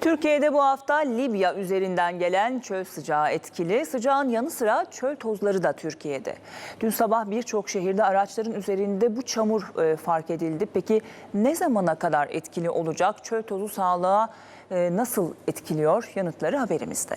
Türkiye'de bu hafta Libya üzerinden gelen çöl sıcağı etkili. Sıcağın yanı sıra çöl tozları da Türkiye'de. Dün sabah birçok şehirde araçların üzerinde bu çamur e, fark edildi. Peki ne zamana kadar etkili olacak? Çöl tozu sağlığa e, nasıl etkiliyor? Yanıtları haberimizde.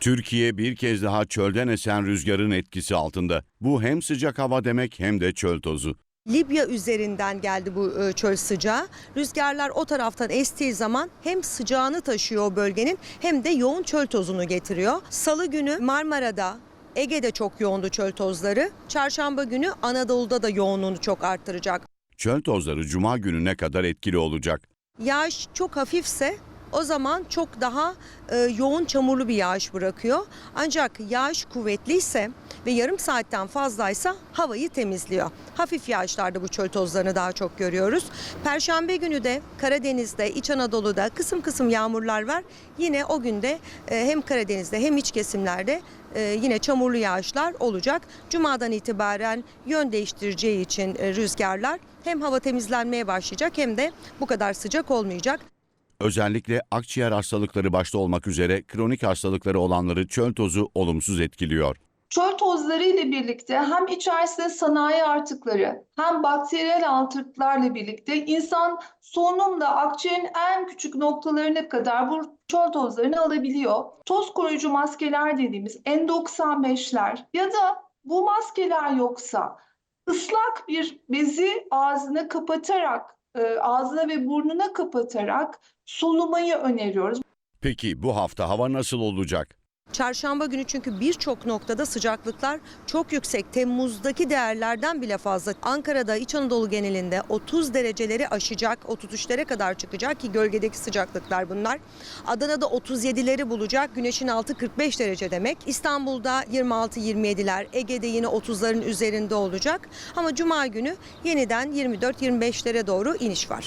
Türkiye bir kez daha çölden esen rüzgarın etkisi altında. Bu hem sıcak hava demek hem de çöl tozu. Libya üzerinden geldi bu e, çöl sıcağı. Rüzgarlar o taraftan estiği zaman hem sıcağını taşıyor o bölgenin hem de yoğun çöl tozunu getiriyor. Salı günü Marmara'da Ege'de çok yoğundu çöl tozları. Çarşamba günü Anadolu'da da yoğunluğunu çok arttıracak. Çöl tozları cuma gününe kadar etkili olacak. Yağış çok hafifse o zaman çok daha e, yoğun çamurlu bir yağış bırakıyor. Ancak yağış kuvvetliyse ve yarım saatten fazlaysa havayı temizliyor. Hafif yağışlarda bu çöl tozlarını daha çok görüyoruz. Perşembe günü de Karadeniz'de, İç Anadolu'da kısım kısım yağmurlar var. Yine o günde e, hem Karadeniz'de hem iç kesimlerde e, yine çamurlu yağışlar olacak. Cuma'dan itibaren yön değiştireceği için e, rüzgarlar hem hava temizlenmeye başlayacak hem de bu kadar sıcak olmayacak. Özellikle akciğer hastalıkları başta olmak üzere kronik hastalıkları olanları çöl tozu olumsuz etkiliyor. Çöl tozları ile birlikte hem içerisinde sanayi artıkları hem bakteriyel artıklarla birlikte insan solunumda akciğerin en küçük noktalarına kadar bu çöl tozlarını alabiliyor. Toz koruyucu maskeler dediğimiz N95'ler ya da bu maskeler yoksa ıslak bir bezi ağzına kapatarak, e, ağzına ve burnuna kapatarak solumayı öneriyoruz. Peki bu hafta hava nasıl olacak? Çarşamba günü çünkü birçok noktada sıcaklıklar çok yüksek. Temmuz'daki değerlerden bile fazla. Ankara'da İç Anadolu genelinde 30 dereceleri aşacak, 33'lere kadar çıkacak ki gölgedeki sıcaklıklar bunlar. Adana'da 37'leri bulacak, güneşin altı 45 derece demek. İstanbul'da 26-27'ler, Ege'de yine 30'ların üzerinde olacak. Ama cuma günü yeniden 24-25'lere doğru iniş var.